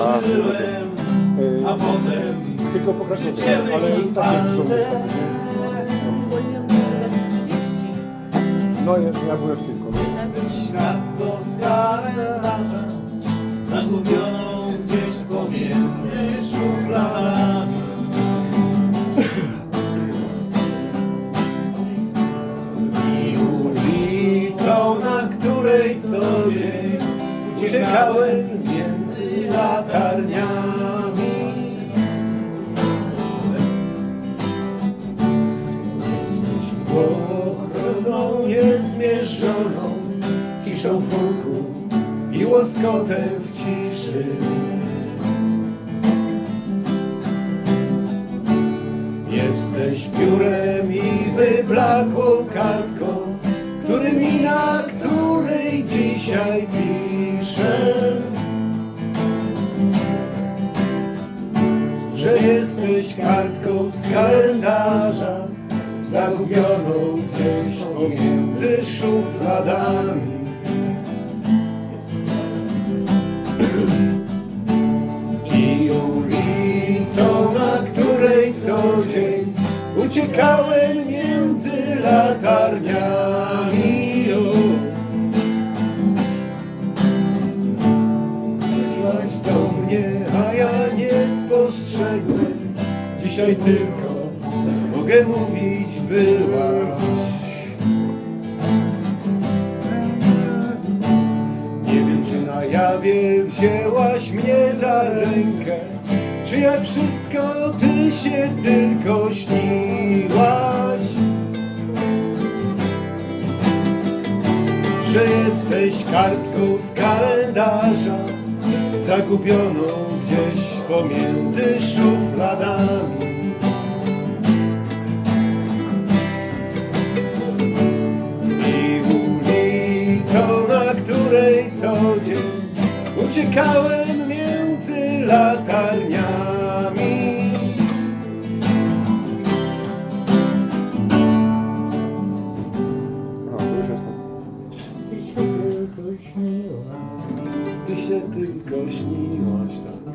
Żyłem, a potem Tylko pokraczowo, Życiemy ale tak jest dużo palce. miejsca. Powinien używać 30. No ja, ja byłem w. No. świat do kalendarza Zagubioną gdzieś pomiędzy szufladami I ulicą, na której co dzień Uciekałem między latarniami Ochroną niezmierzoną Ciszą w puku i łoskotem w ciszy. Jesteś piórem i wyblakłą kartką Który mi na której dzisiaj piszę Że jesteś kartką z kalendarza Zagubioną gdzieś pomiędzy szufladami I ulicą, na której co dzień Uciekałem między latarniami. Przyszłaś do mnie, Dzisiaj tylko mogę mówić byłaś. Nie wiem czy na jawie wzięłaś mnie za rękę Czy jak wszystko ty się tylko śniłaś. Że jesteś kartką z kalendarza Zagubioną gdzieś pomiędzy szufladami I ulicą, na której co dzień Uciekałem między latarniami A, to już jestem. Ty się tylko śniłaś Ty się tylko śniłaś tak.